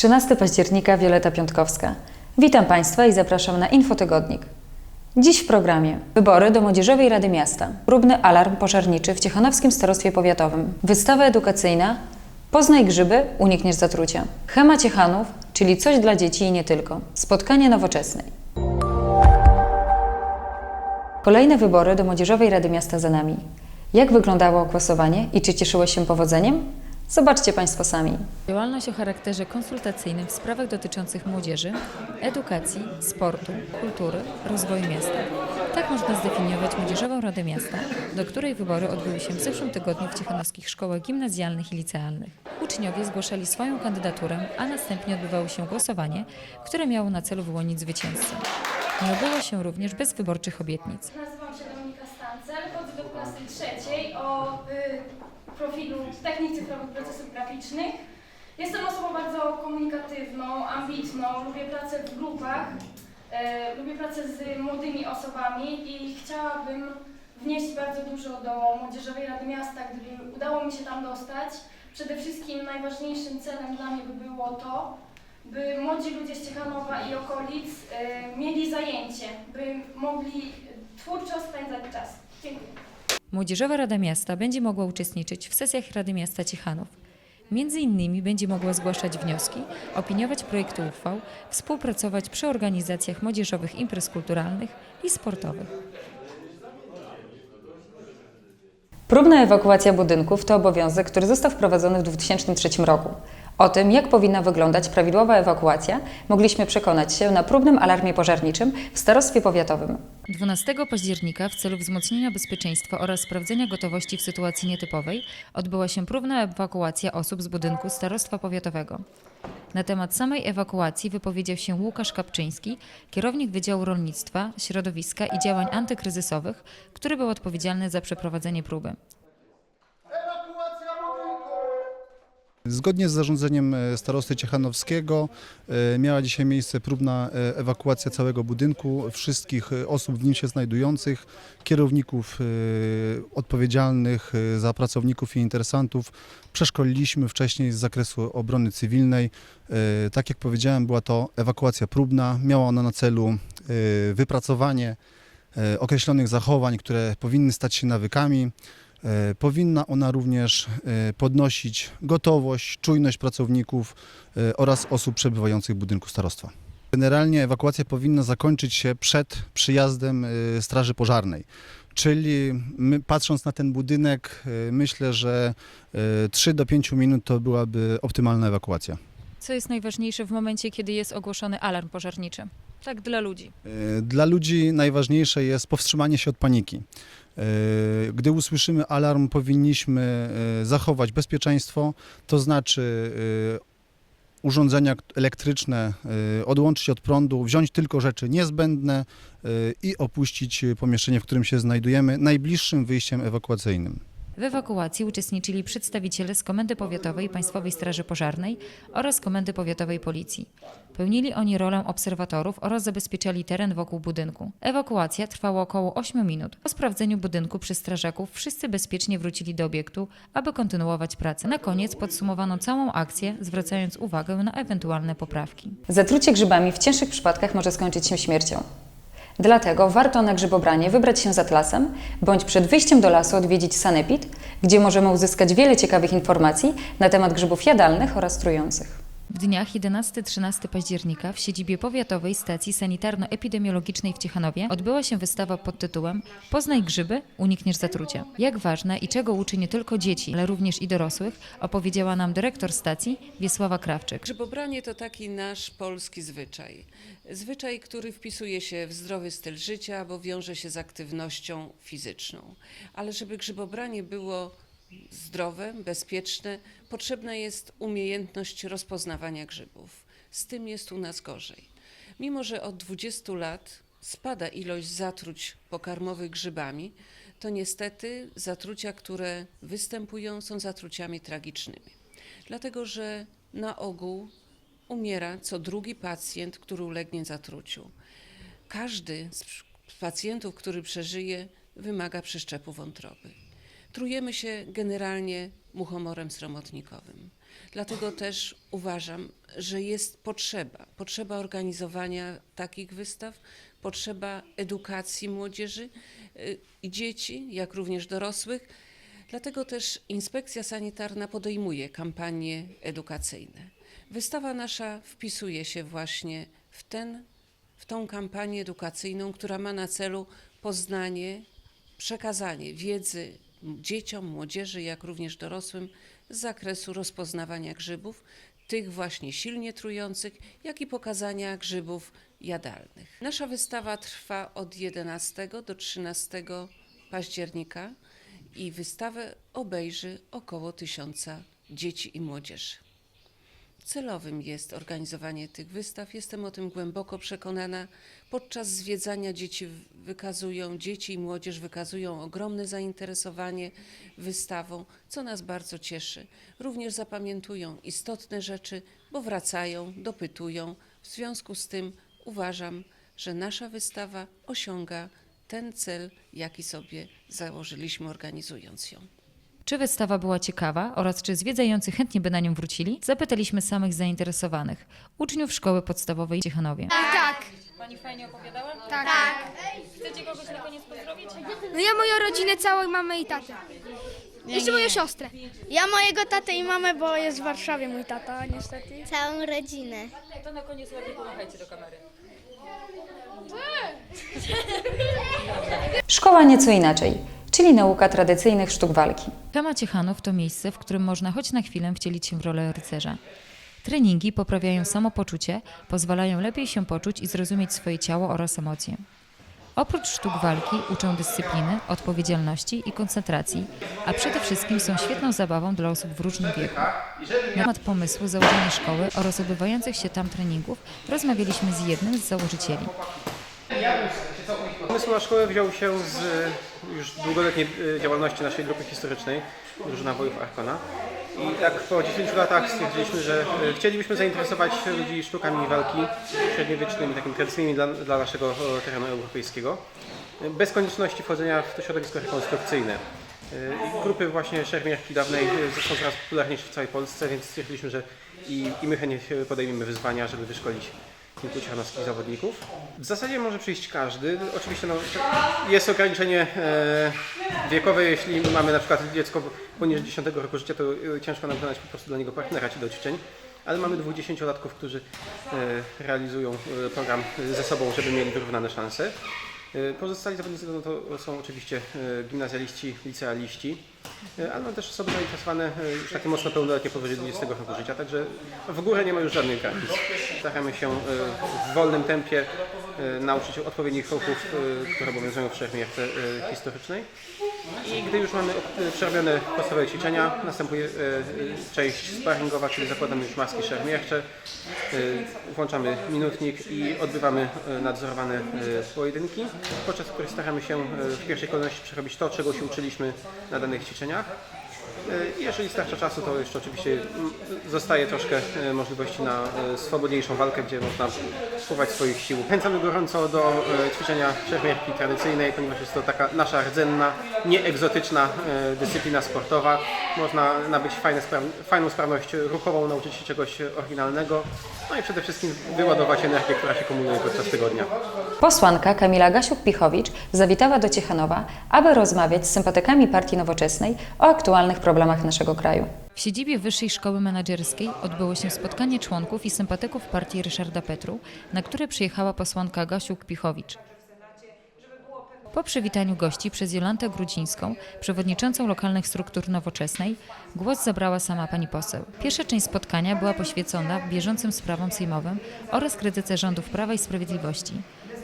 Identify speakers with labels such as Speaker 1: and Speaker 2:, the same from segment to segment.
Speaker 1: 13 października Wioleta Piątkowska. Witam Państwa i zapraszam na Infotygodnik. Dziś w programie wybory do Młodzieżowej Rady Miasta, próbny alarm pożarniczy w Ciechanowskim Starostwie Powiatowym, wystawa edukacyjna Poznaj grzyby, unikniesz zatrucia. Chema Ciechanów, czyli coś dla dzieci i nie tylko. Spotkanie nowoczesnej. Kolejne wybory do Młodzieżowej Rady Miasta za nami. Jak wyglądało głosowanie i czy cieszyło się powodzeniem? Zobaczcie Państwo sami. Działalność o charakterze konsultacyjnym w sprawach dotyczących młodzieży, edukacji, sportu, kultury, rozwoju miasta. Tak można zdefiniować Młodzieżową Radę Miasta, do której wybory odbyły się w zeszłym tygodniu w ciechanowskich szkołach gimnazjalnych i licealnych. Uczniowie zgłaszali swoją kandydaturę, a następnie odbywało się głosowanie, które miało na celu wyłonić zwycięzcę. Nie obyło się również bez wyborczych obietnic.
Speaker 2: Nazywam się Dominika Stancel, chodzę do klasy trzeciej o y, profilu technik cyfrowych procesów graficznych. Jestem osobą bardzo komunikatywną, ambitną, lubię pracę w grupach, y, lubię pracę z młodymi osobami i chciałabym wnieść bardzo dużo do Młodzieżowej Rady Miasta, gdyby udało mi się tam dostać. Przede wszystkim najważniejszym celem dla mnie by było to, by młodzi ludzie z Ciechanowa i okolic y, mieli zajęcie, by mogli twórczo spędzać czas. Dziękuję.
Speaker 1: Młodzieżowa Rada Miasta będzie mogła uczestniczyć w sesjach Rady Miasta Ciechanów. Między innymi będzie mogła zgłaszać wnioski, opiniować projekty uchwał, współpracować przy organizacjach młodzieżowych imprez kulturalnych i sportowych. Próbna ewakuacja budynków to obowiązek, który został wprowadzony w 2003 roku. O tym, jak powinna wyglądać prawidłowa ewakuacja, mogliśmy przekonać się na próbnym alarmie pożarniczym w Starostwie Powiatowym. 12 października w celu wzmocnienia bezpieczeństwa oraz sprawdzenia gotowości w sytuacji nietypowej odbyła się próbna ewakuacja osób z budynku Starostwa Powiatowego. Na temat samej ewakuacji wypowiedział się Łukasz Kapczyński, kierownik Wydziału Rolnictwa, Środowiska i Działań Antykryzysowych, który był odpowiedzialny za przeprowadzenie próby.
Speaker 3: Zgodnie z zarządzeniem e, starosty Ciechanowskiego e, miała dzisiaj miejsce próbna e, ewakuacja całego budynku, wszystkich osób w nim się znajdujących, kierowników odpowiedzialnych za pracowników i interesantów. Przeszkoliliśmy wcześniej z zakresu obrony cywilnej. Tak jak powiedziałem, była to ewakuacja próbna. Miała ona na celu wypracowanie określonych zachowań, które powinny stać się nawykami. E, Powinna ona również e, podnosić gotowość, czujność pracowników e, oraz osób przebywających w budynku starostwa. Generalnie ewakuacja powinna zakończyć się przed przyjazdem Straży Pożarnej. Czyli my, patrząc na ten budynek, myślę, że e, 3 do 5 minut to byłaby optymalna ewakuacja.
Speaker 1: Co jest najważniejsze w momencie, kiedy jest ogłoszony alarm pożarniczy? Tak dla ludzi.
Speaker 3: E, Dla ludzi najważniejsze jest powstrzymanie się od paniki. E, Gdy usłyszymy alarm, powinniśmy e, zachować bezpieczeństwo, to znaczy urządzenia elektryczne odłączyć od prądu, wziąć tylko rzeczy niezbędne i opuścić pomieszczenie, w którym się znajdujemy, najbliższym wyjściem ewakuacyjnym.
Speaker 1: W ewakuacji uczestniczyli przedstawiciele z Komendy Powiatowej Państwowej Straży Pożarnej oraz Komendy Powiatowej Policji. Pełnili oni rolę obserwatorów oraz zabezpieczali teren wokół budynku. Ewakuacja trwała około 8 minut. Po sprawdzeniu budynku przez strażaków wszyscy bezpiecznie wrócili do obiektu, aby kontynuować pracę. Na koniec podsumowano całą akcję, zwracając uwagę na ewentualne poprawki. Zatrucie grzybami w cięższych przypadkach może skończyć się śmiercią. Dlatego warto na grzybobranie wybrać się z atlasem, bądź przed wyjściem do lasu odwiedzić sanepid, gdzie możemy uzyskać wiele ciekawych informacji na temat grzybów jadalnych oraz trujących. W dniach 11-13 października w siedzibie powiatowej stacji sanitarno-epidemiologicznej w Ciechanowie odbyła się wystawa pod tytułem Poznaj grzyby, unikniesz zatrucia. Jak ważne i czego uczy nie tylko dzieci, ale również i dorosłych, opowiedziała nam dyrektor stacji Wiesława Krawczyk.
Speaker 4: Grzybobranie to taki nasz polski zwyczaj. Zwyczaj, który wpisuje się w zdrowy styl życia, bo wiąże się z aktywnością fizyczną. Ale żeby grzybobranie było zdrowe, bezpieczne, potrzebna jest umiejętność rozpoznawania grzybów. Z tym jest u nas gorzej. Mimo, że od 20 lat spada ilość zatruć pokarmowych grzybami, to niestety zatrucia, które występują, są zatruciami tragicznymi. Dlatego, że na ogół umiera co drugi pacjent, który ulegnie zatruciu. Każdy z pacjentów, który przeżyje, wymaga przeszczepu wątroby. Trujemy się generalnie muchomorem sromotnikowym. Dlatego też uważam, że jest potrzeba, potrzeba organizowania takich wystaw, potrzeba edukacji młodzieży y, i dzieci, jak również dorosłych. Dlatego też inspekcja sanitarna podejmuje kampanie edukacyjne. Wystawa nasza wpisuje się właśnie w, ten, w tą kampanię edukacyjną, która ma na celu poznanie, przekazanie wiedzy dzieciom, młodzieży, jak również dorosłym z zakresu rozpoznawania grzybów, tych właśnie silnie trujących, jak i pokazania grzybów jadalnych. Nasza wystawa trwa od 11 do 13 października i wystawę obejrzy około tysiąca dzieci i młodzieży. Celowym jest organizowanie tych wystaw. Jestem o tym głęboko przekonana. Podczas zwiedzania dzieci wykazują, dzieci i młodzież wykazują ogromne zainteresowanie wystawą, co nas bardzo cieszy. Również zapamiętują istotne rzeczy, bo wracają, dopytują. W związku z tym uważam, że nasza wystawa osiąga ten cel, jaki sobie założyliśmy organizując ją.
Speaker 1: Czy wystawa była ciekawa oraz czy zwiedzający chętnie by na nią wrócili? Zapytaliśmy samych zainteresowanych, uczniów szkoły podstawowej w Ciechanowie.
Speaker 5: Tak,
Speaker 1: Pani fajnie opowiadała?
Speaker 5: tak.
Speaker 1: Chcecie kogoś na koniec pozdrowić?
Speaker 5: No ja moją rodzinę, całą mamę i tatę. Jeszcze moją siostrę. Ja mojego tatę i mamę, bo jest w Warszawie mój tata, niestety.
Speaker 6: Całą rodzinę.
Speaker 1: To na koniec ładnie pomachajcie do kamery. Szkoła nieco inaczej, czyli nauka tradycyjnych sztuk walki. Kama Ciechanów to miejsce, w którym można choć na chwilę wcielić się w rolę rycerza. Treningi poprawiają samopoczucie, pozwalają lepiej się poczuć i zrozumieć swoje ciało oraz emocje. Oprócz sztuk walki uczą dyscypliny, odpowiedzialności i koncentracji, a przede wszystkim są świetną zabawą dla osób w różnym wieku. Na temat pomysłu założenia szkoły oraz odbywających się tam treningów rozmawialiśmy z jednym z założycieli.
Speaker 7: Pomysł na szkołę wziął się z e, już długoletniej e, działalności naszej grupy historycznej, Drużyna Wojów Arkona. I tak po 10 latach stwierdziliśmy, że e, chcielibyśmy zainteresować ludzi sztukami walki średniowiecznymi, takimi tradycyjnymi dla, dla naszego terenu europejskiego, bez konieczności wchodzenia w to środowisko rekonstrukcyjne. Grupy właśnie szermierki dawnej są coraz popularniejsze w całej Polsce, więc stwierdziliśmy, że i, i my chętnie podejmiemy wyzwania, żeby wyszkolić kilku ciechanowskich zawodników. W zasadzie może przyjść każdy. Oczywiście no, jest ograniczenie e, wiekowe, jeśli mamy na przykład dziecko poniżej 10 roku życia, to e, ciężko nam znaleźć po prostu dla niego partnera czy do ćwiczeń. Ale mamy 20-latków, którzy e, realizują program ze sobą, żeby mieli wyrównane szanse. Pozostali zawodnicy no to są oczywiście gimnazjaliści, licealiści, ale mamy też osoby zainteresowane e, już takie mocno pełnoletnie powyżej 20 roku życia, także w górę nie ma już żadnych granic. Staramy się e, w wolnym tempie e, nauczyć odpowiednich ruchów, e, które obowiązują w szermierce e, historycznej. I gdy już mamy przerobione podstawowe ćwiczenia, następuje e, część sparringowa, czyli zakładamy już maski szermiercze, e, włączamy minutnik i odbywamy e, nadzorowane pojedynki, podczas których staramy się w pierwszej kolejności przerobić to, czego się uczyliśmy na danych ćwiczeniach. E, Jeżeli starcza czasu, to jeszcze oczywiście mm, zostaje troszkę e, możliwości na e, swobodniejszą walkę, gdzie można spływać swoich sił. Chęcamy gorąco do ćwiczenia szermierki tradycyjnej, ponieważ jest to taka nasza rdzenna, nieegzotyczna dyscyplina sportowa. Można nabyć fajne, fajną sprawność ruchową, nauczyć się czegoś oryginalnego, no i przede wszystkim wyładować energię, która się kumuluje podczas tygodnia.
Speaker 1: Posłanka Kamila Gasiuk-Pichowicz zawitała do Ciechanowa, aby rozmawiać z sympatykami Partii Nowoczesnej o aktualnych problemach naszego kraju. W siedzibie Wyższej Szkoły Menedżerskiej odbyło się spotkanie członków i sympatyków partii Ryszarda Petru, na które przyjechała posłanka Gasiuk-Pichowicz. Po przywitaniu gości przez Jolantę Grudzińską, przewodniczącą lokalnych struktur nowoczesnej, głos zabrała sama pani poseł. Pierwsza część spotkania była poświęcona bieżącym sprawom sejmowym oraz krytyce rządów Prawa i Sprawiedliwości.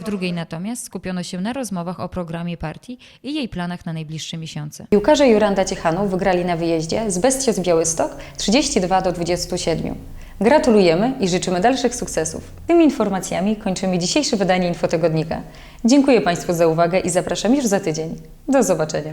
Speaker 1: W drugiej natomiast skupiono się na rozmowach o programie partii i jej planach na najbliższe miesiące. Piłkarze Juranda Ciechanów wygrali na wyjeździe z Bestio z Białystok 32 do 27. Gratulujemy i życzymy dalszych sukcesów. Tymi informacjami kończymy dzisiejsze wydanie Infotygodnika. Dziękuję Państwu za uwagę i zapraszam już za tydzień. Do zobaczenia.